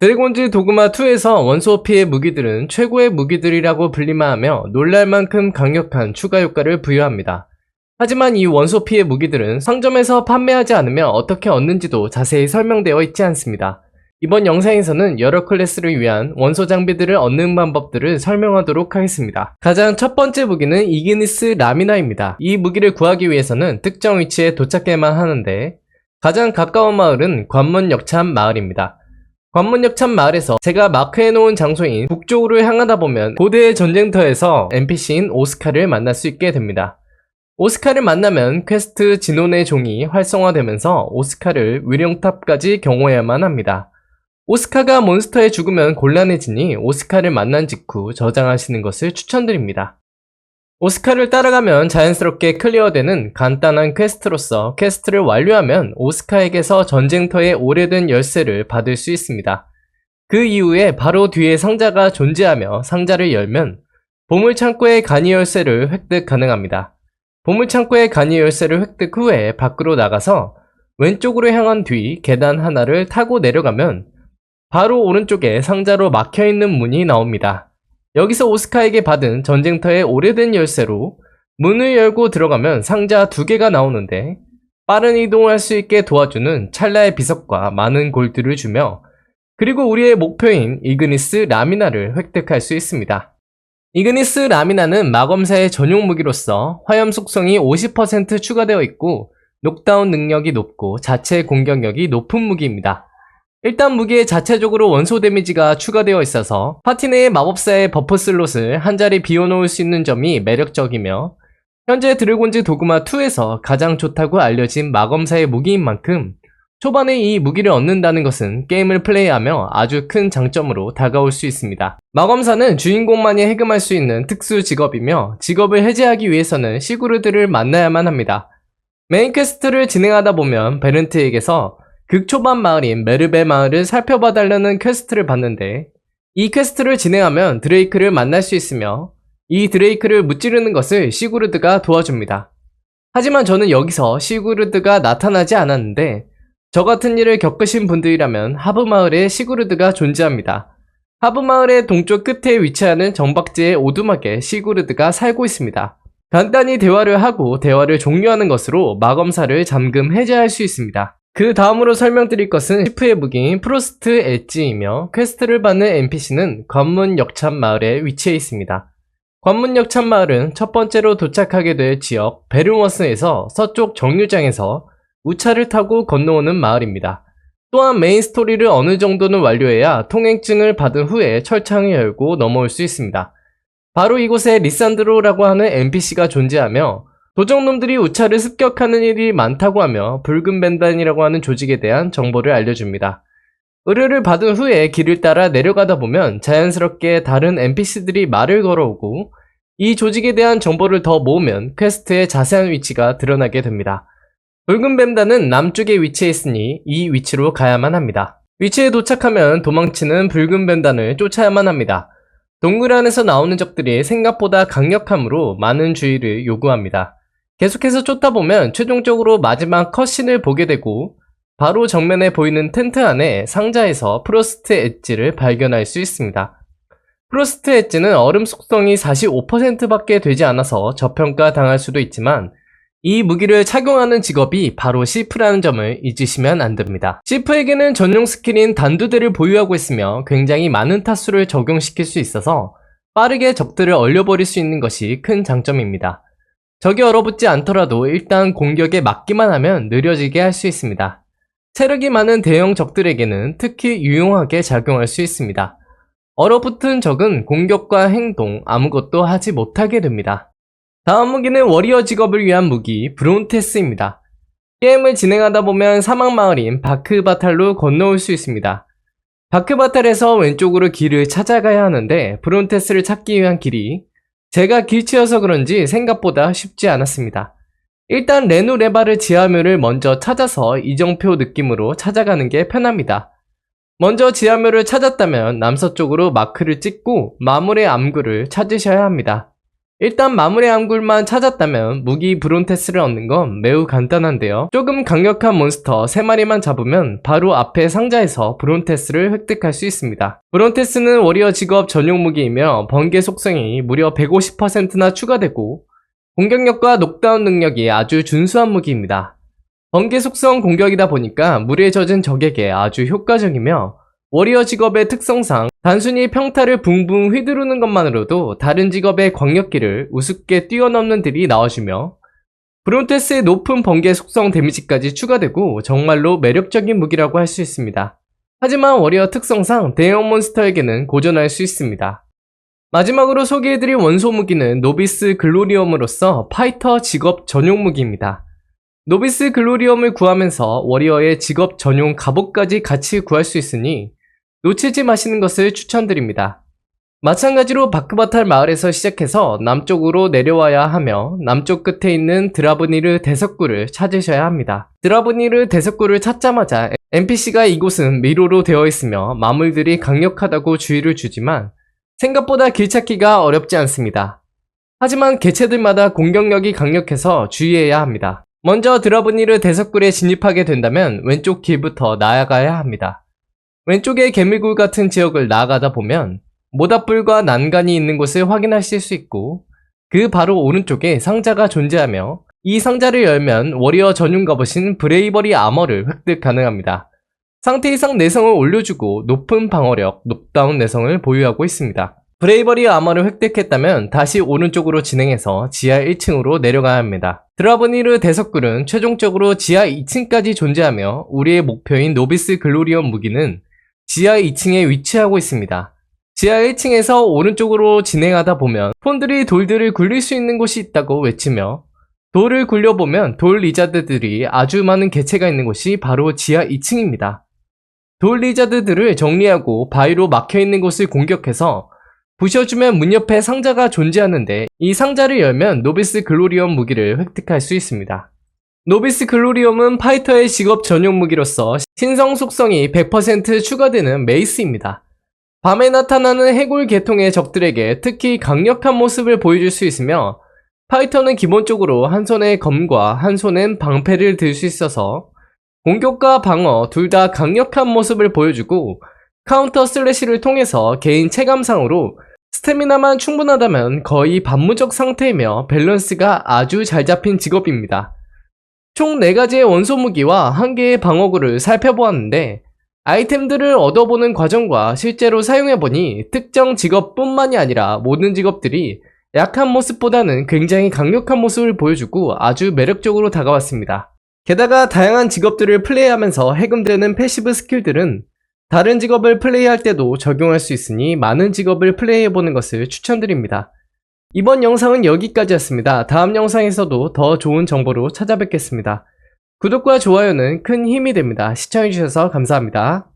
드래곤즈 도그마 2에서 원소피의 무기들은 최고의 무기들이라고 불리마 하며 놀랄 만큼 강력한 추가 효과를 부여합니다. 하지만 이 원소피의 무기들은 상점에서 판매하지 않으면 어떻게 얻는지도 자세히 설명되어 있지 않습니다. 이번 영상에서는 여러 클래스를 위한 원소 장비들을 얻는 방법들을 설명하도록 하겠습니다. 가장 첫 번째 무기는 이그니스 라미나입니다. 이 무기를 구하기 위해서는 특정 위치에 도착해야만 하는데 가장 가까운 마을은 관문 역참 마을입니다. 관문 역참 마을에서 제가 마크해놓은 장소인 북쪽으로 향하다 보면 고대의 전쟁터에서 NPC인 오스카를 만날 수 있게 됩니다. 오스카를 만나면 퀘스트 진혼의 종이 활성화되면서 오스카를 위령탑까지 경호해야만 합니다. 오스카가 몬스터에 죽으면 곤란해지니 오스카를 만난 직후 저장하시는 것을 추천드립니다. 오스카를 따라가면 자연스럽게 클리어되는 간단한 퀘스트로서 퀘스트를 완료하면 오스카에게서 전쟁터의 오래된 열쇠를 받을 수 있습니다. 그 이후에 바로 뒤에 상자가 존재하며 상자를 열면 보물창고의 간이 열쇠를 획득 가능합니다. 보물창고의 간이 열쇠를 획득 후에 밖으로 나가서 왼쪽으로 향한 뒤 계단 하나를 타고 내려가면 바로 오른쪽에 상자로 막혀있는 문이 나옵니다. 여기서 오스카에게 받은 전쟁터의 오래된 열쇠로 문을 열고 들어가면 상자 두 개가 나오는데 빠른 이동을 할수 있게 도와주는 찰나의 비석과 많은 골드를 주며 그리고 우리의 목표인 이그니스 라미나를 획득할 수 있습니다. 이그니스 라미나는 마검사의 전용 무기로서 화염 속성이 50% 추가되어 있고 녹다운 능력이 높고 자체 공격력이 높은 무기입니다. 일단 무기에 자체적으로 원소 데미지가 추가되어 있어서 파티 내의 마법사의 버프 슬롯을 한 자리 비워놓을 수 있는 점이 매력적이며 현재 드래곤즈 도그마 2에서 가장 좋다고 알려진 마검사의 무기인 만큼 초반에 이 무기를 얻는다는 것은 게임을 플레이하며 아주 큰 장점으로 다가올 수 있습니다. 마검사는 주인공만이 해금할 수 있는 특수 직업이며 직업을 해제하기 위해서는 시구르드를 만나야만 합니다. 메인 퀘스트를 진행하다 보면 베른트에게서 극초반 마을인 메르베 마을을 살펴봐 달라는 퀘스트를 받는데 이 퀘스트를 진행하면 드레이크를 만날 수 있으며 이 드레이크를 무찌르는 것을 시구르드가 도와줍니다. 하지만 저는 여기서 시구르드가 나타나지 않았는데 저 같은 일을 겪으신 분들이라면 하브 마을에 시구르드가 존재합니다. 하브 마을의 동쪽 끝에 위치하는 정박지의 오두막에 시구르드가 살고 있습니다. 간단히 대화를 하고 대화를 종료하는 것으로 마검사를 잠금 해제할 수 있습니다. 그 다음으로 설명드릴 것은 시프의 무기인 프로스트 엣지이며 퀘스트를 받는 NPC는 관문 역참 마을에 위치해 있습니다. 관문 역참 마을은 첫 번째로 도착하게 될 지역 베르머스에서 서쪽 정류장에서 우차를 타고 건너오는 마을입니다. 또한 메인 스토리를 어느 정도는 완료해야 통행증을 받은 후에 철창을 열고 넘어올 수 있습니다. 바로 이곳에 리산드로라고 하는 NPC가 존재하며 도적놈들이 우차를 습격하는 일이 많다고 하며 붉은 밴단이라고 하는 조직에 대한 정보를 알려줍니다. 의뢰를 받은 후에 길을 따라 내려가다 보면 자연스럽게 다른 NPC들이 말을 걸어오고 이 조직에 대한 정보를 더 모으면 퀘스트의 자세한 위치가 드러나게 됩니다. 붉은 뱀단은 남쪽에 위치해 있으니 이 위치로 가야만 합니다. 위치에 도착하면 도망치는 붉은 뱀단을 쫓아야만 합니다. 동굴 안에서 나오는 적들이 생각보다 강력함으로 많은 주의를 요구합니다. 계속해서 쫓다 보면 최종적으로 마지막 컷신을 보게 되고 바로 정면에 보이는 텐트 안에 상자에서 프로스트 엣지를 발견할 수 있습니다. 프로스트 엣지는 얼음 속성이 45%밖에 되지 않아서 저평가 당할 수도 있지만 이 무기를 착용하는 직업이 바로 시프라는 점을 잊으시면 안 됩니다. 시프에게는 전용 스킬인 단두대를 보유하고 있으며 굉장히 많은 타수를 적용시킬 수 있어서 빠르게 적들을 얼려버릴 수 있는 것이 큰 장점입니다. 적이 얼어붙지 않더라도 일단 공격에 맞기만 하면 느려지게 할 수 있습니다. 체력이 많은 대형 적들에게는 특히 유용하게 작용할 수 있습니다. 얼어붙은 적은 공격과 행동 아무것도 하지 못하게 됩니다. 다음 무기는 워리어 직업을 위한 무기 브론테스입니다. 게임을 진행하다 보면 사막 마을인 바크바탈로 건너올 수 있습니다. 바크바탈에서 왼쪽으로 길을 찾아가야 하는데 브론테스를 찾기 위한 길이 제가 길치여서 그런지 생각보다 쉽지 않았습니다. 일단 레누 레바르 지하묘를 먼저 찾아서 이정표 느낌으로 찾아가는 게 편합니다. 먼저 지하묘를 찾았다면 남서쪽으로 마크를 찍고 마물의 암구를 찾으셔야 합니다. 일단 마무리 암굴만 찾았다면 무기 브론테스를 얻는 건 매우 간단한데요. 조금 강력한 몬스터 3마리만 잡으면 바로 앞에 상자에서 브론테스를 획득할 수 있습니다. 브론테스는 워리어 직업 전용 무기이며 번개 속성이 무려 150%나 추가되고 공격력과 녹다운 능력이 아주 준수한 무기입니다. 번개 속성 공격이다 보니까 물에 젖은 적에게 아주 효과적이며 워리어 직업의 특성상 단순히 평타를 붕붕 휘두르는 것만으로도 다른 직업의 광역기를 우습게 뛰어넘는 딜이 나와주며 브론테스의 높은 번개 속성 데미지까지 추가되고 정말로 매력적인 무기라고 할 수 있습니다. 하지만 워리어 특성상 대형 몬스터에게는 고전할 수 있습니다. 마지막으로 소개해드릴 원소 무기는 노비스 글로리엄으로서 파이터 직업 전용 무기입니다. 노비스 글로리엄을 구하면서 워리어의 직업 전용 갑옷까지 같이 구할 수 있으니 놓치지 마시는 것을 추천드립니다. 마찬가지로 바크바탈 마을에서 시작해서 남쪽으로 내려와야 하며 남쪽 끝에 있는 드라브니르 대석구를 찾으셔야 합니다. 드라브니르 대석구를 찾자마자 NPC가 이곳은 미로로 되어 있으며 마물들이 강력하다고 주의를 주지만 생각보다 길 찾기가 어렵지 않습니다. 하지만 개체들마다 공격력이 강력해서 주의해야 합니다. 먼저 드라브니르 대석굴에 진입하게 된다면 왼쪽 길부터 나아가야 합니다. 왼쪽에 개미굴 같은 지역을 나아가다 보면 모닥불과 난간이 있는 곳을 확인하실 수 있고 그 바로 오른쪽에 상자가 존재하며 이 상자를 열면 워리어 전용 갑옷인 브레이버리 아머를 획득 가능합니다. 상태 이상 내성을 올려주고 높은 방어력, 높다운 내성을 보유하고 있습니다. 브레이버리 아머를 획득했다면 다시 오른쪽으로 진행해서 지하 1층으로 내려가야 합니다. 드라브니르 대석굴은 최종적으로 지하 2층까지 존재하며 우리의 목표인 노비스 글로리엄 무기는 지하 2층에 위치하고 있습니다. 지하 1층에서 오른쪽으로 진행하다 보면 폰들이 돌들을 굴릴 수 있는 곳이 있다고 외치며 돌을 굴려보면 돌 리자드들이 아주 많은 개체가 있는 곳이 바로 지하 2층입니다. 돌 리자드들을 정리하고 바위로 막혀있는 곳을 공격해서 부셔주면 문 옆에 상자가 존재하는데 이 상자를 열면 노비스 글로리엄 무기를 획득할 수 있습니다. 노비스 글로리엄은 파이터의 직업 전용 무기로서 신성 속성이 100% 추가되는 메이스입니다. 밤에 나타나는 해골 계통의 적들에게 특히 강력한 모습을 보여줄 수 있으며 파이터는 기본적으로 한 손에 검과 한 손엔 방패를 들 수 있어서 공격과 방어 둘 다 강력한 모습을 보여주고 카운터 슬래시를 통해서 개인 체감상으로 스태미나만 충분하다면 거의 반무적 상태이며 밸런스가 아주 잘 잡힌 직업입니다. 총 4가지의 원소 무기와 1개의 방어구를 살펴보았는데 아이템들을 얻어보는 과정과 실제로 사용해보니 특정 직업뿐만이 아니라 모든 직업들이 약한 모습보다는 굉장히 강력한 모습을 보여주고 아주 매력적으로 다가왔습니다. 게다가 다양한 직업들을 플레이하면서 해금되는 패시브 스킬들은 다른 직업을 플레이할 때도 적용할 수 있으니 많은 직업을 플레이해보는 것을 추천드립니다. 이번 영상은 여기까지였습니다. 다음 영상에서도 더 좋은 정보로 찾아뵙겠습니다. 구독과 좋아요는 큰 힘이 됩니다. 시청해주셔서 감사합니다.